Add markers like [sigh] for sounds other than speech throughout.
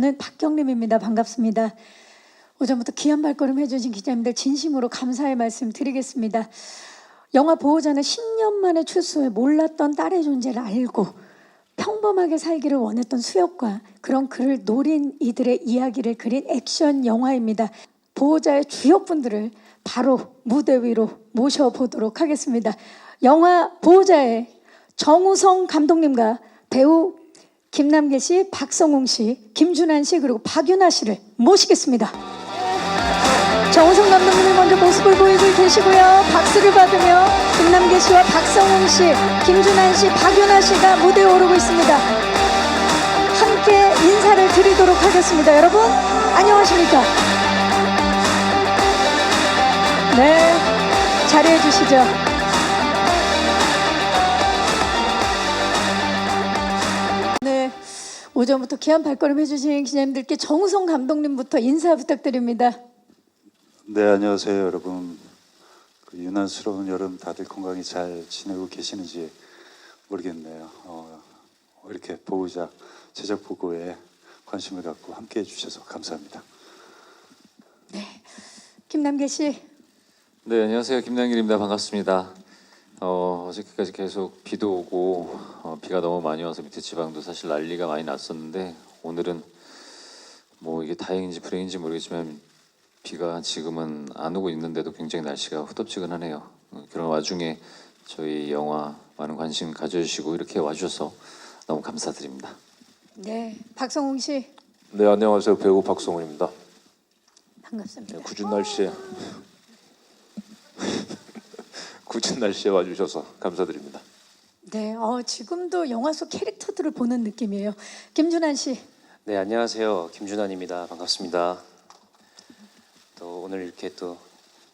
저는 박경림입니다. 반갑습니다. 오전부터 귀한 발걸음 해주신 기자님들 진심으로 감사의 말씀 드리겠습니다. 영화 보호자는 10년 만에 출소해 몰랐던 딸의 존재를 알고 평범하게 살기를 원했던 수혁과 그런 그를 노린 이들의 이야기를 그린 액션 영화입니다. 보호자의 주역분들을 바로 무대 위로 모셔보도록 하겠습니다. 영화 보호자의 정우성 감독님과 배우 김남길 씨, 박성웅 씨, 김준환 씨 그리고 박윤아 씨를 모시겠습니다. 정우성 감독님이 먼저 모습을 보이고 계시고요. 박수를 받으며 김남길 씨와 박성웅 씨, 김준환 씨, 박윤아 씨가 무대에 오르고 있습니다. 함께 인사를 드리도록 하겠습니다. 여러분, 안녕하십니까? 네, 자리해 주시죠. 오전부터 귀한 발걸음 해주신 기자님들께 정우성 감독님부터 인사 부탁드립니다. 네 안녕하세요 여러분. 그 유난스러운 여름 다들 건강히 잘 지내고 계시는지 모르겠네요. 어, 이렇게 보호자 제작 보고에 관심을 갖고 함께해 주셔서 감사합니다. 김남길 씨, 네, 안녕하세요. 김남길입니다. 반갑습니다. 어, 어저께까지 계속 비도 오고 어, 비가 너무 많이 와서 밑에 지방도 사실 난리가 많이 났었는데 오늘은 뭐 이게 다행인지 불행인지 모르겠지만 비가 지금은 안 오고 있는데도 굉장히 날씨가 후덥지근하네요. 어, 그런 와중에 저희 영화 많은 관심 가져주시고 이렇게 와주셔서 너무 감사드립니다. 네, 박성웅 씨 네 안녕하세요 배우 박성훈입니다. 반갑습니다. 네, 굳은 날씨에 굳은 날씨에 와주셔서 감사드립니다. 네, 어, 지금도 영화 속 캐릭터들을 보는 느낌이에요. 김준환 씨, 네 안녕하세요 김준환입니다 반갑습니다 또 오늘 이렇게 또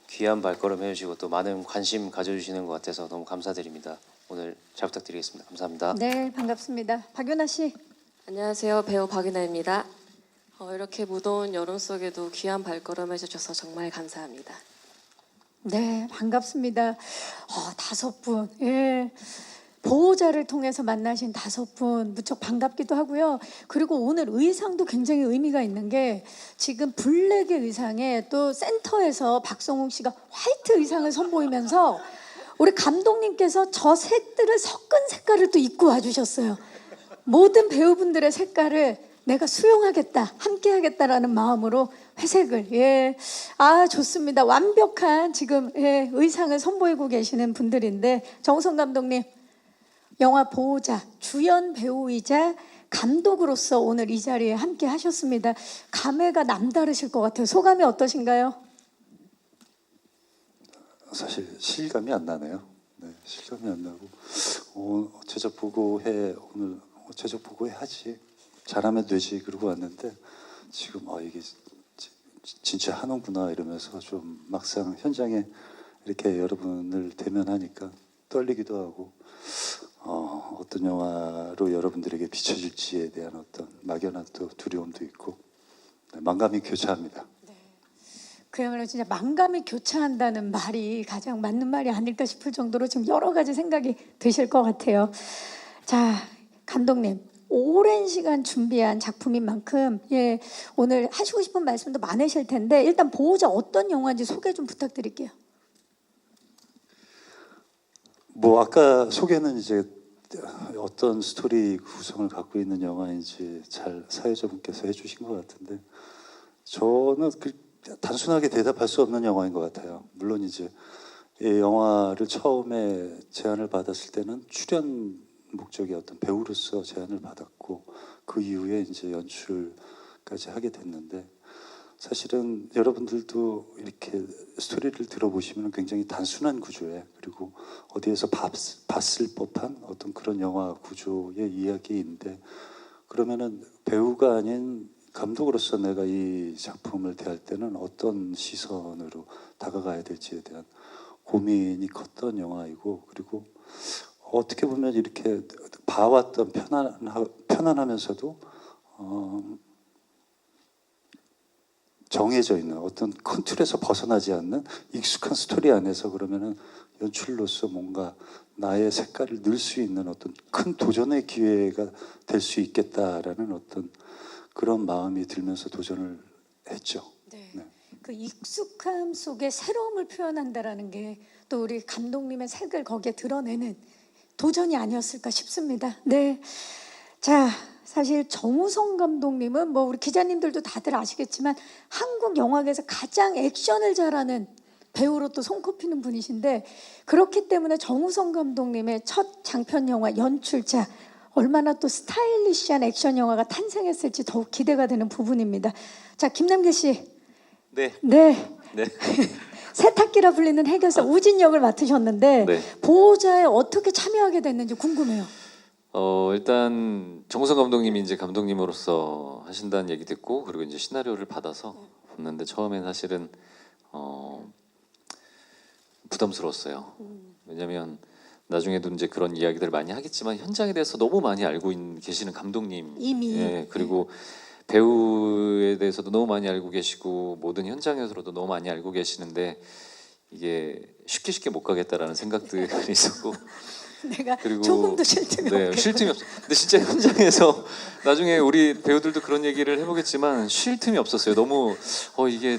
귀한 발걸음 해주시고 또 많은 관심 가져주시는 것 같아서 너무 감사드립니다 오늘 잘 부탁드리겠습니다 감사합니다 네, 반갑습니다. 박윤아 씨, 안녕하세요. 배우 박윤아입니다. 어, 이렇게 무더운 여름 속에도 귀한 발걸음 해주셔서 정말 감사합니다. 네, 반갑습니다. 어, 다섯 분, 예. 보호자를 통해서 만나신 다섯 분 무척 반갑기도 하고요. 그리고 오늘 의상도 굉장히 의미가 있는 게 지금 블랙의 의상에 또 센터에서 박성웅 씨가 화이트 의상을 선보이면서 우리 감독님께서 저 색들을 섞은 색깔을 또 입고 와주셨어요. 모든 배우분들의 색깔을 내가 수용하겠다, 함께 하겠다라는 마음으로 회색을 예, 아 좋습니다. 완벽한 지금 예, 의상을 선보이고 계시는 분들인데 정우성 감독님 영화 보호자 주연 배우이자 감독으로서 오늘 이 자리에 함께 하셨습니다. 감회가 남다르실 것 같아요. 소감이 어떠신가요? 사실 실감이 안 나네요. 네, 실감이 안 나고 어, 제작 보고해 오늘 어, 제작 보고해 하지 잘하면 되지 그러고 왔는데 지금 아 이게 지- 진짜 하는구나 이러면서 좀 막상 현장에 이렇게 여러분을 대면하니까 떨리기도 하고 어, 어떤 영화로 여러분들에게 비춰질지에 대한 어떤 막연한 또 두려움도 있고 네, 만감이 교차합니다. 그야말로 진짜 만감이 교차한다는 말이 가장 맞는 말이 아닐까 싶을 정도로 지금 여러 가지 생각이 드실 것 같아요. 자, 감독님. 오랜 시간 준비한 작품인 만큼 예, 오늘 하시고 싶은 말씀도 많으실 텐데 일단 보호자 어떤 영화인지 소개 좀 부탁드릴게요. 뭐 아까 소개는 이제 어떤 스토리 구성을 갖고 있는 영화인지 잘 사회자분께서 해주신 것 같은데 저는 그 단순하게 대답할 수 없는 영화인 것 같아요. 물론 이제 이 영화를 처음에 제안을 받았을 때는 출연 목적의 어떤 배우로서 제안을 받았고 그 이후에 이제 연출까지 하게 됐는데 사실은 여러분들도 이렇게 스토리를 들어보시면 굉장히 단순한 구조에 그리고 어디에서 봤, 봤을 법한 어떤 그런 영화 구조의 이야기인데 그러면은 배우가 아닌 감독으로서 내가 이 작품을 대할 때는 어떤 시선으로 다가가야 될지에 대한 고민이 컸던 영화이고 그리고 어떻게 보면 이렇게 봐왔던 편안 편안하면서도 어, 정해져 있는 어떤 큰 틀에서 벗어나지 않는 익숙한 스토리 안에서 그러면은 연출로서 뭔가 나의 색깔을 넣을 수 있는 어떤 큰 도전의 기회가 될 수 있겠다라는 어떤 그런 마음이 들면서 도전을 했죠. 네. 네. 그 익숙함 속에 새로움을 표현한다라는 게 또 우리 감독님의 색을 거기에 드러내는 도전이 아니었을까 싶습니다. 네. 자, 사실 정우성 감독님은 뭐 우리 기자님들도 다들 아시겠지만 한국 영화계에서 가장 액션을 잘하는 배우로 또 손꼽히는 분이신데 그렇기 때문에 정우성 감독님의 첫 장편 영화 연출자 얼마나 또 스타일리시한 액션 영화가 탄생했을지 더욱 기대가 되는 부분입니다. 자, 김남길 씨. 네. 네. 네. [laughs] 세탁기라 불리는 해결사 우진 역을 맡으셨는데 네. 보호자에 어떻게 참여하게 됐는지 궁금해요. 어 일단 정우성 감독님이 이제 감독님으로서 하신다는 얘기 듣고 그리고 이제 시나리오를 받아서 봤는데 처음엔 사실은 어 부담스러웠어요. 왜냐하면 나중에도 이제 그런 이야기들 많이 하겠지만 현장에 대해서 너무 많이 알고 있, 계시는 감독님 이미. 예, 그리고 배우에 대해서도 너무 많이 알고 계시고 모든 현장에서도 너무 많이 알고 계시는데 이게 쉽게 쉽게 못 가겠다라는 생각들이 [laughs] 있었고 내가 그리고 조금도 쉴 틈이 네, 없게. 쉴 틈이 없어. 근데 진짜 현장에서 나중에 우리 배우들도 그런 얘기를 해보겠지만 쉴 틈이 없었어요. 너무 어 이게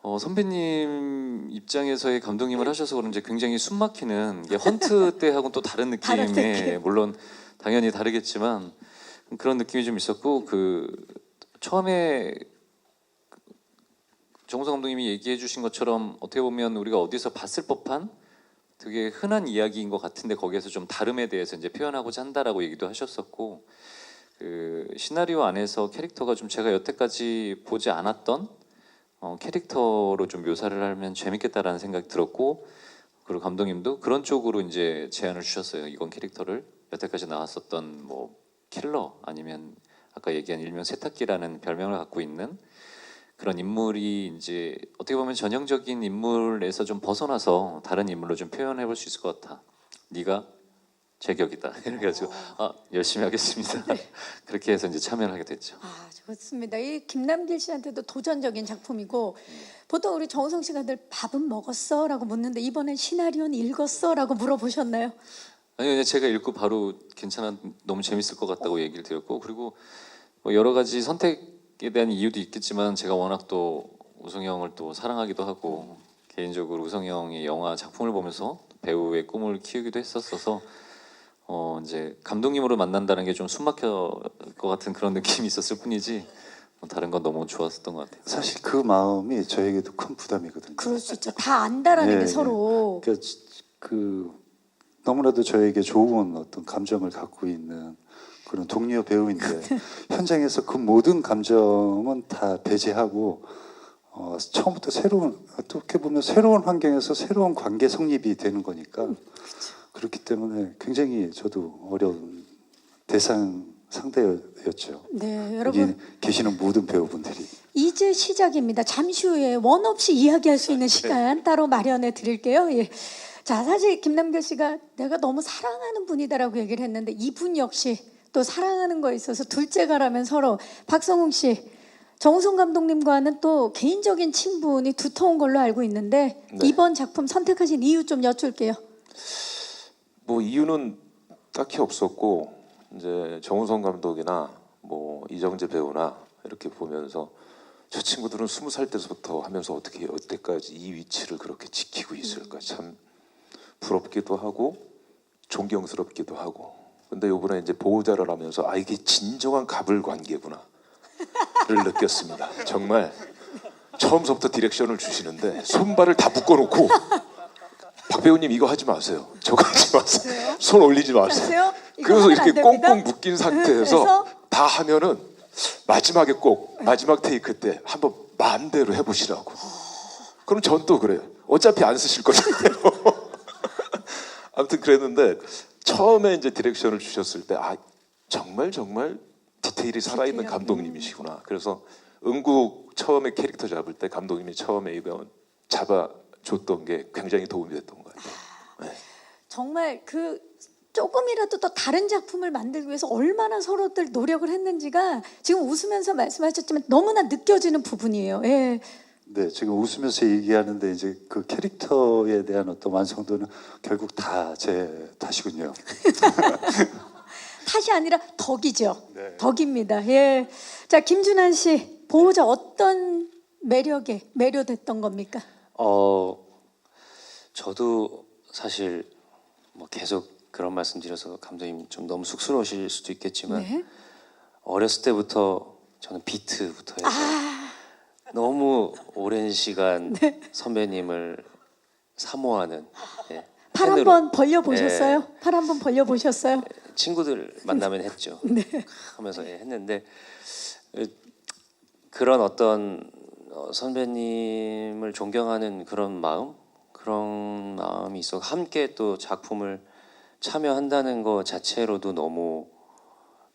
어, 선배님 입장에서의 감독님을 하셔서 그런지 굉장히 숨막히는 헌트 때하고는 또 다른 [laughs] 다른 느낌의 느낌. 물론 당연히 다르겠지만 그런 느낌이 좀 있었고 그 처음에 정우성 감독님이 얘기해 주신 것처럼 어떻게 보면 우리가 어디서 봤을 법한 되게 흔한 이야기인 것 같은데 거기에서 좀 다름에 대해서 이제 표현하고자 한다라고 얘기도 하셨었고 그 시나리오 안에서 캐릭터가 좀 제가 여태까지 보지 않았던 어, 캐릭터로 좀 묘사를 하면 재밌겠다라는 생각이 들었고 그리고 감독님도 그런 쪽으로 이제 제안을 주셨어요. 이건 캐릭터를 여태까지 나왔었던 뭐 킬러 아니면 아까 얘기한 일명 세탁기라는 별명을 갖고 있는 그런 인물이 이제 어떻게 보면 전형적인 인물에서 좀 벗어나서 다른 인물로 좀 표현해 볼 수 있을 것 같아. 네가 제격이다. [laughs] 이래가지고 아 열심히 하겠습니다. [laughs] 그렇게 해서 이제 참여를 하게 됐죠. 아 좋습니다. 이 김남길 씨한테도 도전적인 작품이고 보통 우리 정우성 씨가 늘 밥은 먹었어라고 묻는데 이번엔 시나리오는 읽었어라고 물어보셨나요? 아니요, 그냥 제가 읽고 바로 괜찮아, 너무 재밌을 것 같다고 얘기를 드렸고 그리고 뭐 여러 가지 선택에 대한 이유도 있겠지만 제가 워낙 또 우성 형을 또 사랑하기도 하고 개인적으로 우성 형의 영화 작품을 보면서 배우의 꿈을 키우기도 했었어서 어 이제 감독님으로 만난다는 게 좀 숨막혀 것 같은 그런 느낌이 있었을 뿐이지 뭐 다른 건 너무 좋았었던 것 같아요. 사실 그 마음이 저에게도 큰 부담이거든요. 그럴 수 있죠. 다 안다라는 예, 게 예. 서로 그러니까 지- 그 너무나도 저에게 좋은 어떤 감정을 갖고 있는 그런 동료 배우인데 [laughs] 현장에서 그 모든 감정은 다 배제하고 어, 처음부터 새로운 어떻게 보면 새로운 환경에서 새로운 관계 성립이 되는 거니까 그렇기 때문에 굉장히 저도 어려운 대상 상대였죠. 네 여러분 계시는 모든 배우분들이 이제 시작입니다. 잠시 후에 원 없이 이야기할 수 있는 시간 따로 마련해 드릴게요. 예. 자, 사실 김남길 씨가 내가 너무 사랑하는 분이다라고 얘기를 했는데 이분 역시 또 사랑하는 거에 있어서 둘째가라면 서로 박성웅 씨, 정우성 감독님과는 또 개인적인 친분이 두터운 걸로 알고 있는데 네. 이번 작품 선택하신 이유 좀 여쭐게요. 뭐 이유는 딱히 없었고 이제 정우성 감독이나 뭐 이정재 배우나 이렇게 보면서 저 친구들은 스무 살 때부터 하면서 어떻게 여태까지 이 위치를 그렇게 지키고 있을까 참 부럽기도 하고 존경스럽기도 하고 근데 이번에 이제 보호자를 하면서 아 이게 진정한 갑을 관계구나를 느꼈습니다 정말 처음부터 디렉션을 주시는데 손발을 다 묶어놓고 박 배우님 이거 하지 마세요. 저거 하지 마세요. 손 올리지 마세요. 그래서 이렇게. 꽁꽁 묶인 상태에서? 다 하면은 마지막에 꼭 마지막 테이크 때 한번 마음대로 해보시라고. 그럼 전 또 그래요. 어차피 안 쓰실 거잖아요. 아무튼 그랬는데 처음에 이제 디렉션을 주셨을 때 아 정말 정말 디테일이 살아있는. 감독님이시구나. 그래서 응국 처음에 캐릭터 잡을 때 감독님이 처음에 이거 잡아줬던 게 굉장히 도움이 됐던 것 같아요. 정말 그 조금이라도 더 다른 작품을 만들기 위해서 얼마나 서로들 노력을 했는지가 지금 웃으면서 말씀하셨지만 너무나 느껴지는 부분이에요. 예. 네, 지금 웃으면서 얘기하는데 이제 그 캐릭터에 대한 어떤 완성도는 결국 다 제 탓이군요. [laughs] 탓이 아니라 덕이죠. 네. 덕입니다. 예. 자, 김준환 씨 보호자 어떤 매력에 매료됐던 겁니까? 어 저도 사실 뭐 계속 그런 말씀드려서 감독님 좀 너무 쑥스러우실 수도 있겠지만 네. 어렸을 때부터 저는 비트부터 해서 아. 너무 오랜 시간 네. 선배님을 사모하는 예, 팔 팬으로 한번 벌려 보셨어요? 팔 한번 벌려 보셨어요? 친구들 만나면 했죠. [laughs] 네. 하면서 예, 했는데 에, 그런 어떤 어, 선배님을 존경하는 그런 마음 그런 마음이 있어 함께 또 작품을 참여한다는 것 자체로도 너무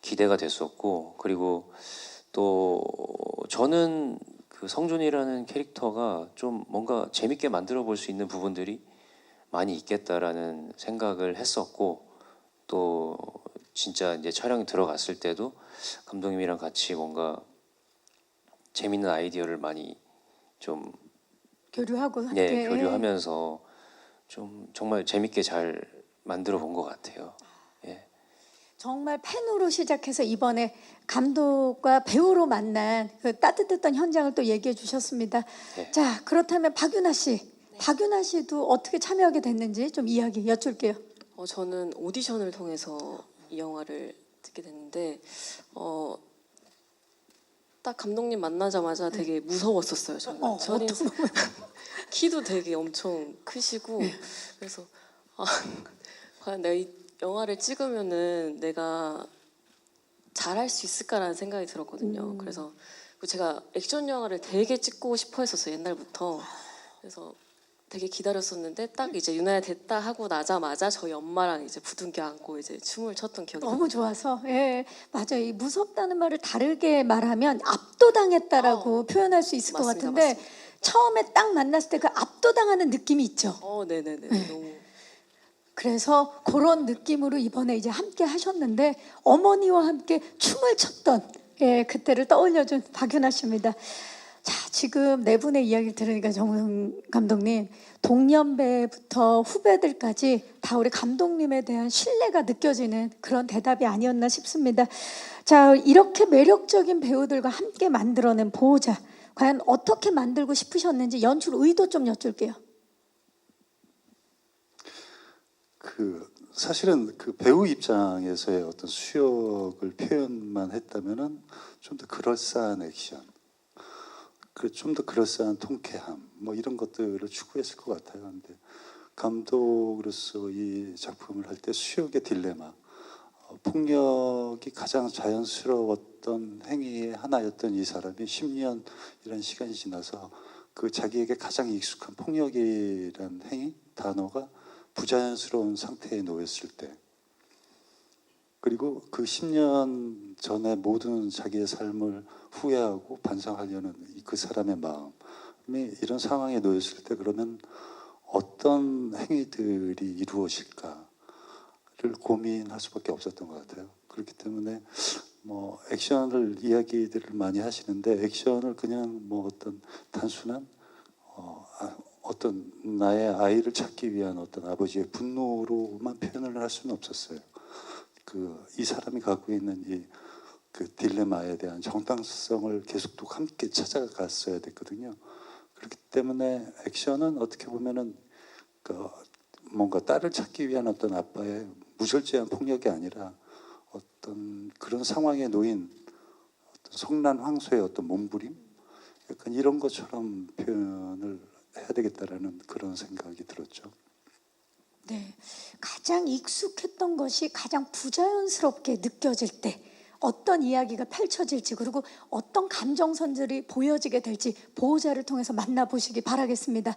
기대가 됐었고 그리고 또 저는 그 성준이라는 캐릭터가 좀 뭔가 재밌게 만들어 볼 수 있는 부분들이 많이 있겠다라는 생각을 했었고 또 진짜 이제 촬영이 들어갔을 때도 감독님이랑 같이 뭔가 재밌는 아이디어를 많이 좀 교류하고 함께 예, 교류하면서 좀 정말 재밌게 잘 만들어 본 것 같아요. 예. 정말 팬으로 시작해서 이번에 감독과 배우로 만난 그 따뜻했던 현장을 또 얘기해 주셨습니다. 네. 자, 그렇다면 박윤아 씨, 박윤아 씨도 어떻게 참여하게 됐는지 좀 이야기 여쭐게요. 어, 저는 오디션을 통해서 이 영화를 듣게 됐는데 어, 딱 감독님 만나자마자 되게 무서웠었어요. 저는 어, 저는 어떤 [laughs] 키도 되게 엄청 크시고 그래서 아, [laughs] 과연 내가 이 영화를 찍으면은 내가 잘할 수 있을까라는 생각이 들었거든요. 그래서 그리고 제가 액션 영화를 되게 찍고 싶어 했었어요 옛날부터. 그래서 되게 기다렸었는데 딱 이제 유나야 됐다 하고 나자마자 저희 엄마랑 이제 부둥켜 안고 이제 춤을 췄던 기억이 너무 좋아서 예 맞아요 이 무섭다는 말을 다르게 말하면 압도당했다라고 표현할 수 있을 것 어. 맞습니다, 같은데 맞습니다. 처음에 딱 만났을 때 그 압도당하는 느낌이 있죠. 어, 네네네. 너무 그래서 그런 느낌으로 이번에 이제 함께 하셨는데 어머니와 함께 춤을 췄던 예, 그때를 떠올려준 박윤아 씨입니다. 자, 지금 네 분의 이야기를 들으니까 정우영 감독님 동년배부터 후배들까지 다 우리 감독님에 대한 신뢰가 느껴지는 그런 대답이 아니었나 싶습니다. 자, 이렇게 매력적인 배우들과 함께 만들어낸 보호자 과연 어떻게 만들고 싶으셨는지 연출 의도 좀 여쭐게요. 그 사실은 그 배우 입장에서의 어떤 수역을 표현만 했다면은 좀 더 그럴싸한 액션, 좀 더 그럴싸한 통쾌함, 뭐 이런 것들을 추구했을 것 같아요. 근데 감독으로서 이 작품을 할 때 수역의 딜레마, 어, 폭력이 가장 자연스러웠던 행위의 하나였던 이 사람이 10년이라는 시간이 지나서 그 자기에게 가장 익숙한 폭력이란 행위 단어가 부자연스러운 상태에 놓였을 때 그리고 그 10년 전에 모든 자기의 삶을 후회하고 반성하려는 이그 사람의 마음이 이런 상황에 놓였을 때 그러면 어떤 행위들이 이루어질까를 고민할 수밖에 없었던 것 같아요. 그렇기 때문에 뭐 액션을 이야기들을 많이 하시는데 액션을 그냥 뭐 어떤 단순한 어, 아, 어떤 나의 아이를 찾기 위한 어떤 아버지의 분노로만 표현을 할 수는 없었어요. 그 이 사람이 갖고 있는 이 그 딜레마에 대한 정당성을 계속 또 함께 찾아갔어야 됐거든요. 그렇기 때문에 액션은 어떻게 보면은 그 뭔가 딸을 찾기 위한 어떤 아빠의 무절제한 폭력이 아니라 어떤 그런 상황에 놓인 성난 황소의 어떤 몸부림 약간 이런 것처럼 표현을 해야 되겠다라는 그런 생각이 들었죠. 네, 가장 익숙했던 것이 가장 부자연스럽게 느껴질 때 어떤 이야기가 펼쳐질지 그리고 어떤 감정선들이 보여지게 될지 보호자를 통해서 만나보시기 바라겠습니다.